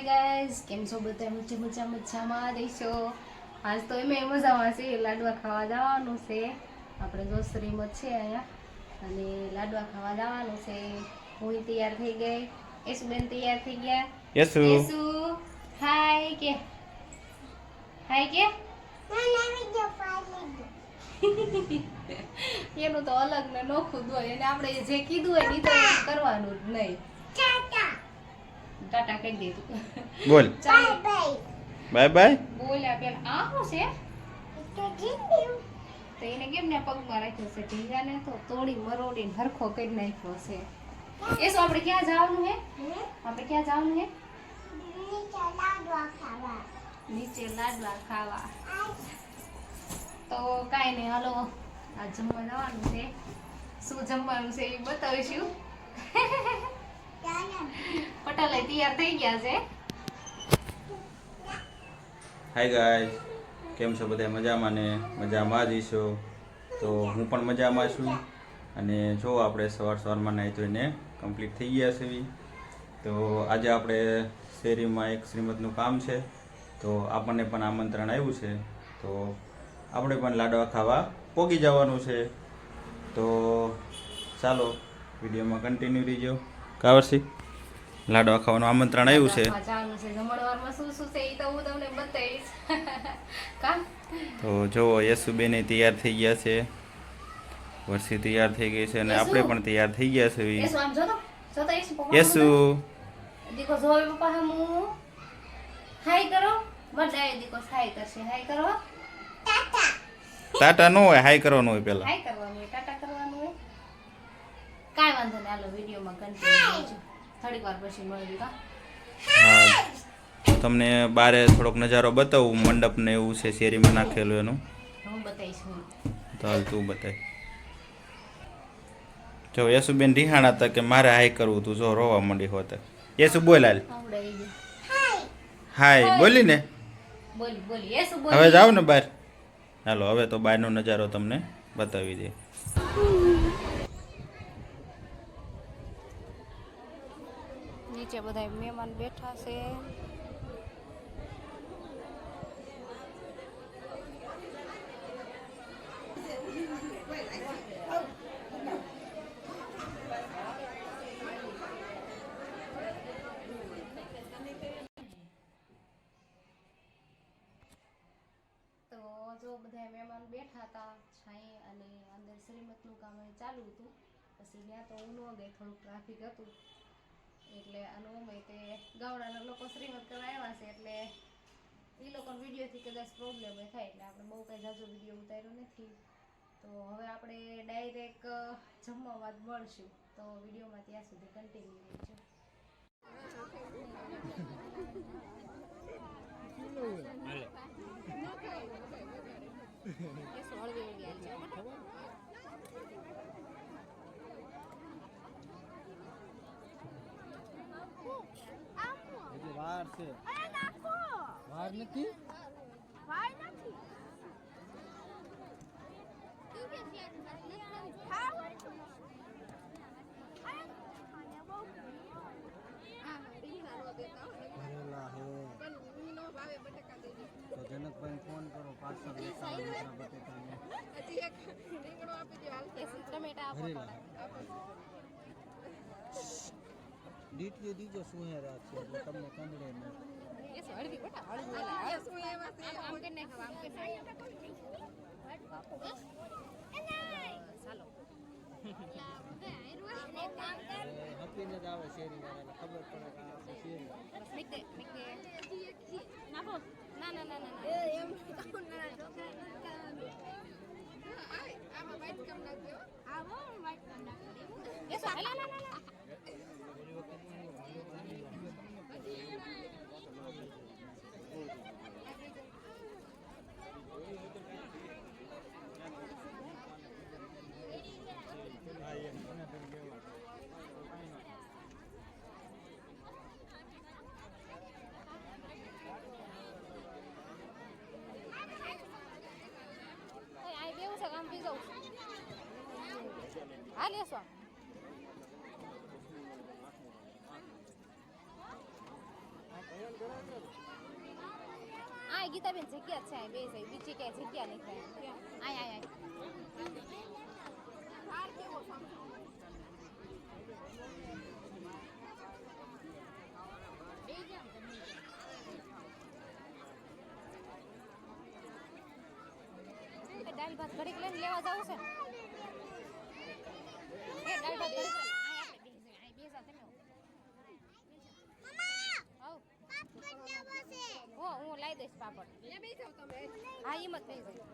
Hi guys કેમ છો બધા? મજા મજા મજામાં રહીશો? આજ તો એમ મજામાં છે લાડવા ખાવા જવાનું છે. આપણે રીમત છે અહીંયા. અને લાડવા ખાવા જવાનું છે. હું તૈયાર થઈ ગઈ. યશુબેન તૈયાર થઈ ગયા. યશુ. યશુ હાય કે? હાય કે? એનું તો અલગ ને નોખું જ હોય. અને આપણે જે કીધું હોય એ તો કરવાનું જ નહીં. ટાટા કહી દીધું. બોલ. ચાલો. Bye bye. બોલ્યા પેલા. આ શું છે? તો એને કેમ ને પગમાં રાખ્યો છે? ઢીંગાને તો તોડી મરોડીને હરખો કરી નાખ્યો છે. એ શું આપણે ક્યાં જવાનું હે? આપણે ક્યાં જવાનું હે? નીચે લાડવા ખાવા. તો કાંઈ નહીં હાલો. આ જમવા જવાનું છે. શું જમવાનું છે એ બતાવીશું. પટેલે તૈયાર થઈ ગયા છે. હાય ગાઈઝ કેમ છો બધા? મજામાં ને? મજામાં જ છો? તો હું પણ મજામાં છું. અને જો આપણે સવાર સવારમાં નાહી ધોઈને કમ્પ્લીટ થઈ ગયા છે તો આજે આપણે શેરીમાં એક શ્રીમદનું કામ છે. તો આપણને પણ આમંત્રણ આવ્યું છે. તો આપણે પણ લાડવા ખાવા પોગી જવાનું છે. તો ચાલો વિડીયોમાં કન્ટિન્યુ રહીજો. કાવરસી લાડવા ખાવાનું આમંત્રણ આવ્યું છે. તો જુઓ યશુબેન તૈયાર થઈ ગયા છે. વર્ષી તૈયાર થઈ ગઈ છે અને આપણે પણ તૈયાર થઈ ગયા છે. યશુ દીકો જોવે પપ્પા હમુ હાય કરો. બધાય દીકો હાય કરશે. હાય કરો. ટાટા. નો હોય હાઈ કરવાનું હોય પેલા હાય કરવાનું હોય. ટાટા વાંધો નહીં હાલો વિડીયોમાં કન્ટિન્યુ થોડીક વાર પછી મળવી કા તમને બારે થોડોક નજારો બતાવું મંડપ ને એવું છે શેરીમાં નાખેલું એનું. હું બતાવીશ હું. તો હાલ તું બતાવી જો યશુબેન રિહાણા હતા કે મારે હાઈ કરવું તું જો રોવા માંડી હોત. યશુ બોલ હાલ. હાય બોલી ને. હવે જાવ ને બહાર હાલો હવે તો બહારનો નજારો તમને બતાવી દે. નીચે બધા મહેમાન બેઠા છે. જો બધા મહેમાન બેઠા હતા છાંય અને અંદર શ્રીમતનું કામ ચાલુ હતું. પછી ત્યાં તો હું ન ગઈ, થોડુંક ટ્રાફિક હતું. એટલે આનું એમ તે ગામડાના લોકો શ્રીમંત કરવા આવ્યા છે એટલે એ લોકોને વિડીયોથી કદાચ પ્રોબ્લેમ થાય એટલે આપણે બહુ કંઈ જાજો વીડિયો ઉતાર્યો નથી. તો હવે આપણે ડાયરેક્ટ જમવામાં જ મળશું. તો વિડીયોમાં ત્યાં સુધી કન્ટિન્યુ રહેજો. હજી વાર છે વાર નથી ભરેલા હે તો જનકભાઈ ફોન કરો પાર્સલ લેતા આવો નકરા બટેટાને ભરેલા ડીટીએ દીજો શું હે રાત છે? એટલે તમને કંદડે ના એ હપીને જ આવે શેરી વાળાને ખબર પડે કે આ ના ના હાલ આ ગીતાબેન જગ્યા છે બે છે બીજી ક્યાંય જગ્યા નહીં થાય આય આય. દાળ ભાત ઘડીક લઈને લેવા જવું છે. એ દાળ ભાત ઘડીક લઈને આય આપણે બેસી આય બેસા તમે હો હું લાવી દઈશ પાપડ. હા એમ જ થઈ જાય.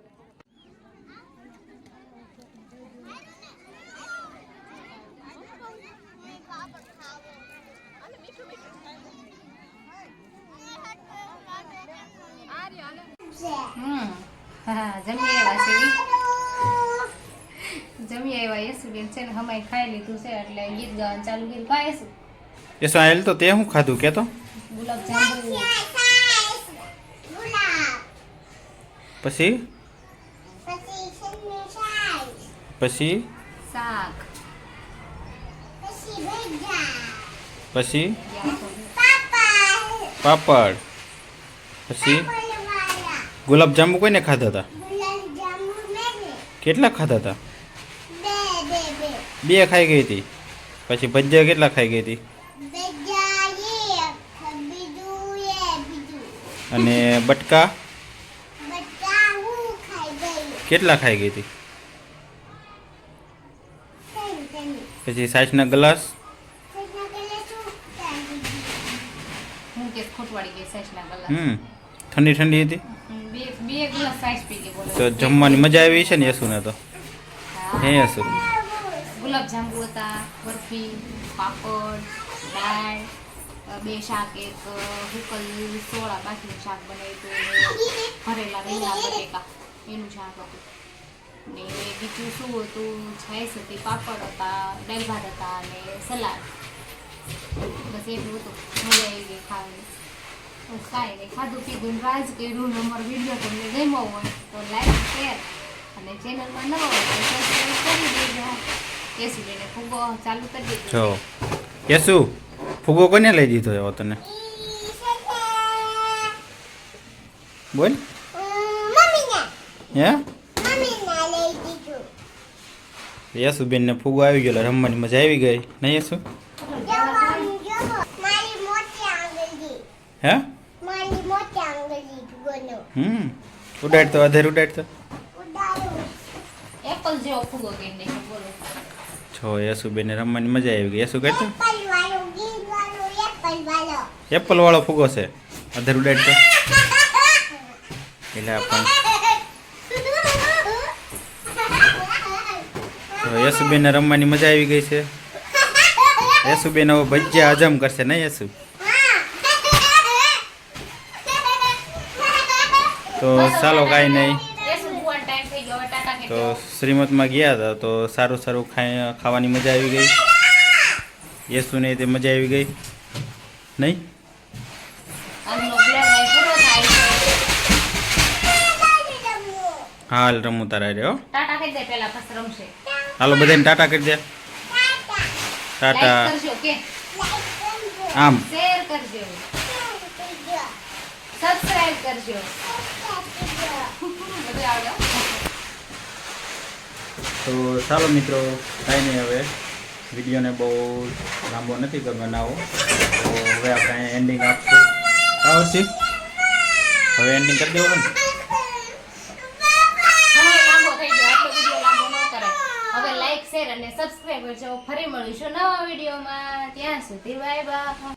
જમી આવ્યા છે. જમી આવ્યા યશુબેન છે ને હમાઈ ખાઈ લીધું છે એટલે ગીત ગાવાનું ચાલુ કર્યું. ગાઈશું એ સાહેલ તો તે હું ખાધું કે તો ગુલાબ જાંબુ. પછી? પછી? શાક. પછી? પાપડ. પછી? ગુલાબજાંબુ કોઈને ખાધા હતા કેટલા ખાધા હતા બે ખાઈ ગઈ હતી. પછી ભજીયા કેટલા ખાઈ ગઈ હતી? અને બટકા? કેટલા ખાઈ ગઈ હતી? પછી સાઈઝના ગ્લાસ? હમ ઠંડી ઠંડી હતી? તો જમવાની મજા આવી છે ને યશુને તો? હે. યસુ ગુલાબ જાંબુ હતા બરફી પાપડ દાળ બે શાક એક હુકલ સોળા બાકીનું શાક બનાવ્યું હતું ભરેલા રીંગણા બટેકા. એનું શાક હતું. ને બીજું શું હતું? છાશ હતી પાપડ હતા, દાળ હતા અને સલાડ. બસ એટલું હતું. મજા આવી ગઈ ખાવાની. કાંઈ નહીં, ખાધું, પીધું રાજ કર્યું ને અમારો વીડિયો તમને ગમ્યો હોય તો લાઈક શેર અને ચેનલમાં નવો હોય તો સબસ્ક્રાઈબ કરી દેજો. કેસુ લઈને ફૂગો ચાલુ કરી દેજો કેસુ, ફુગો કોને લઈ દીધો એવો તને? બોલ. હે? યસુબેનને ફુગો આવી ગયો એટલે રમવાની મજા આવી ગઈ? નહીં યસુ? હે? હમ. ઉડાડતો અધેર ઉડાડતો. એપલ જેવો ફૂગો કરી નાખ્યો બોલો. છો યશુબેનને રમવાની મજા આવી ગઈ. યશુ કરતો એપલ વાળો ફુગો છે. અધેર ઉડાડતો. એટલે આપણે તો યશુબેનને રમવાની મજા આવી ગઈ છે. યશુબેન હવે ભજીયા હજમ કરશે નહીં યશુ તો ચાલો કાંઈ નહીં. તો શ્રીમતમાં ગયા હતા, તો સારું સારું ખાઈ, ખાવાની મજા આવી ગઈ. યશુને તે મજા આવી ગઈ. નહીં? હાલ રમું તારા રહ્યો ટાટા કહી દે પહેલા પછી રમશે. હાલો બધાને ટાટા કરી દે. ટાટા. લાઈક કરજો કે આમ. શેર કરજો. સબસ્ક્રાઇબ કરજો. બધું આવડે હો. તો ચાલો મિત્રો કાંઈ નહીં હવે. વિડીયોને બહુ લાંબો નથી કર બનાવો તો હવે આપણે એન્ડિંગ આપશું. હા હવે એન્ડિંગ કરી દેવાનું. ને ઘણો લાંબો થઈ ગયો આટલો વીડિયો લાંબો ન કરાય હવે લાઈક શેર અને સબસ્ક્રાઇબ કરજો. ફરી મળીશું નવા વિડીયોમાં. ત્યાં સુધી બાય બાય.